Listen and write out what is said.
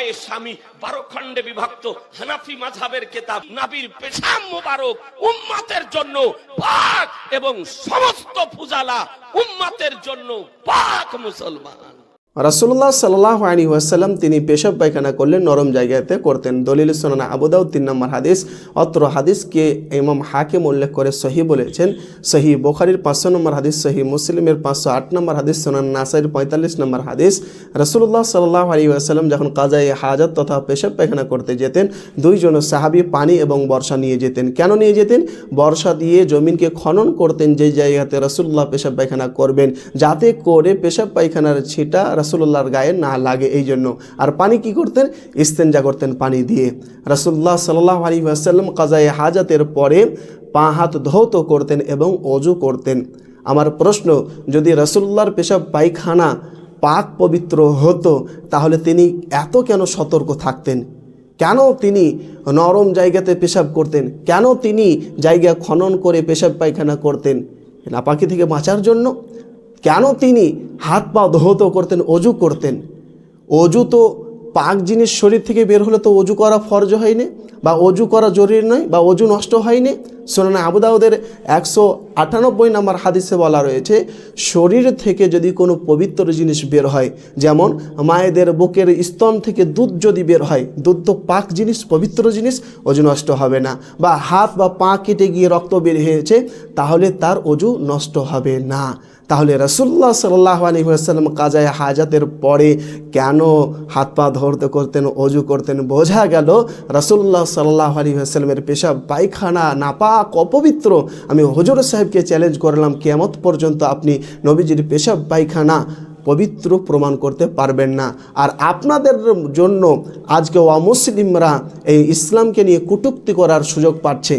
ফতোয়ায়ে স্বামী বারো খণ্ডে বিভক্ত হানাফি মাঝাবের কেতাব, নাবির পেশাম মোবারক উম্মাতের জন্য পাক এবং সমস্ত ফুজালা উম্মাতের জন্য পাক মুসলমান। রাসুল্লাহ সাল্লাহ আলী ওয়াসাল্লাম তিনি পেশাব পায়খানা করলেন, নরম জায়গাতে করতেন। দলিল সোনানা আবুদাউ তিন নম্বর হাদিস। অত্র হাদিসকে ইমাম হাকিম উল্লেখ করে সহি বলেছেন। সহি বোখারির পাঁচশো নম্বর হাদিস সহি মুসলিমের পাঁচশো আট নম্বর হাদিস, সোনান নাসাইর পঁয়তাল্লিশ নম্বর হাদিস। রাসুল্লাহ সাল্লাহ আলী ওয়াসাল্লাম যখন কাজাই হাজত তথা পেশাব পায়খানা করতে যেতেন, দুইজন সাহাবি পানি এবং বর্ষা নিয়ে যেতেন। কেন নিয়ে যেতেন? বর্ষা দিয়ে জমিনকে খনন করতেন যে জায়গাতে রসুল্লাহ পেশাব পায়খানা করবেন। যাতে করে পেশাব পায়খানার ছিটা রসুল্লাহর গায়ে না লাগে এই জন্য আর পানি কি করতেন? ইস্তেঞ্জা করতেন পানি দিয়ে। রসুল্লাহ সাল্লাহ আলী আসাল্লাম কাজাই হাজাতের পরে পা হাত ধৌত করতেন এবং অজু করতেন। আমার প্রশ্ন, যদি রসুল্লাহর পেশাব পায়খানা পাক পবিত্র হতো, তাহলে তিনি এত কেন সতর্ক থাকতেন? কেন তিনি নরম জায়গাতে পেশাব করতেন? কেন তিনি জায়গা খনন করে পেশাব পায়খানা করতেন? নাপাকি থেকে বাঁচার জন্য কেন তিনি হাত পা দহত করতেন, অজু করতেন? অজু তো পাক জিনিস শরীর থেকে বের হলে তো অজু করা ফর্জ হয়নি, বা অজু করা জরুরি নয়, বা অজু নষ্ট হয়নি। সোনানা আবুদাউদের একশো আটানব্বই নম্বর হাদিসে বলা রয়েছে, শরীর থেকে যদি কোনো পবিত্র জিনিস বের হয়, যেমন মায়েদের বুকের স্তন থেকে দুধ যদি বের হয়, দুধ তো পাক জিনিস, পবিত্র জিনিস, অজু নষ্ট হবে না। বা হাত বা পা কেটে গিয়ে রক্ত বের হয়েছে, তাহলে তার অজু নষ্ট হবে না। তাহলে রসুল্লাহ সাল্লাহ আলী আসাল্লাম কাজায় হাজাতের পরে কেন হাত পা ধরতে করতেন, অজু করতেন, বোঝা গেল রসুল্লাহ সাল্লাহ আলী আসাল্লামের পেশাব পায়খানা নাপাক অপবিত্র। আমি হজর সাহেবকে চ্যালেঞ্জ করলাম কেমত পর্যন্ত আপনি নবীজির পেশাব পায়খানা পবিত্র প্রমাণ করতে পারবেন না। আর আপনাদের জন্য আজকে অমুসলিমরা এই ইসলামকে নিয়ে কটূক্তি করার সুযোগ পাচ্ছে।